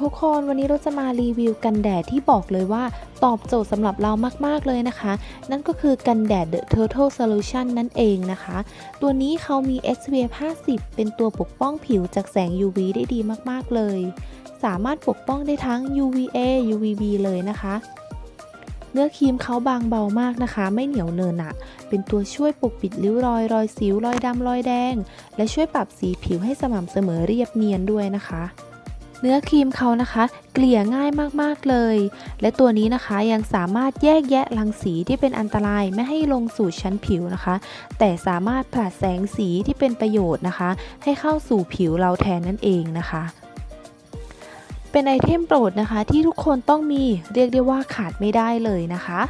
ทุกคนวันนี้เราจะมารีวิวกันแดดที่บอกเลยว่าตอบโจทย์สำหรับเรามาก ๆ เลยนะคะ นั่นก็คือกันแดด The Turtle Solution นั่นเองนะคะ ตัวนี้เขามี SPF 50 เป็นตัวปกป้องผิวจากแสง UV ได้ดีมาก ๆ เลย สามารถปกป้องได้ทั้ง UVA UVB เลยนะคะ เนื้อครีมเขาบางเบามากนะคะ ไม่เหนียวเนินอะเป็นตัวช่วยปกปิดริ้วรอย รอยสิว รอยดำรอยแดง และช่วยปรับสีผิวให้สม่ำเสมอเรียบเนียนด้วยนะคะ เนื้อครีมเขานะคะ เกลี่ยง่ายมากๆเลย และตัวนี้นะคะยังสามารถแยกแยะรังสีที่เป็นอันตรายไม่ให้ลงสู่ชั้นผิวนะคะ แต่สามารถผลัดแสงสีที่เป็นประโยชน์นะคะ ให้เข้าสู่ผิวเราแทนนั่นเองนะคะเป็นไอเทมโปรดนะคะที่ทุกคนต้องมีเรียกได้ว่าขาดไม่ได้เลยนะคะ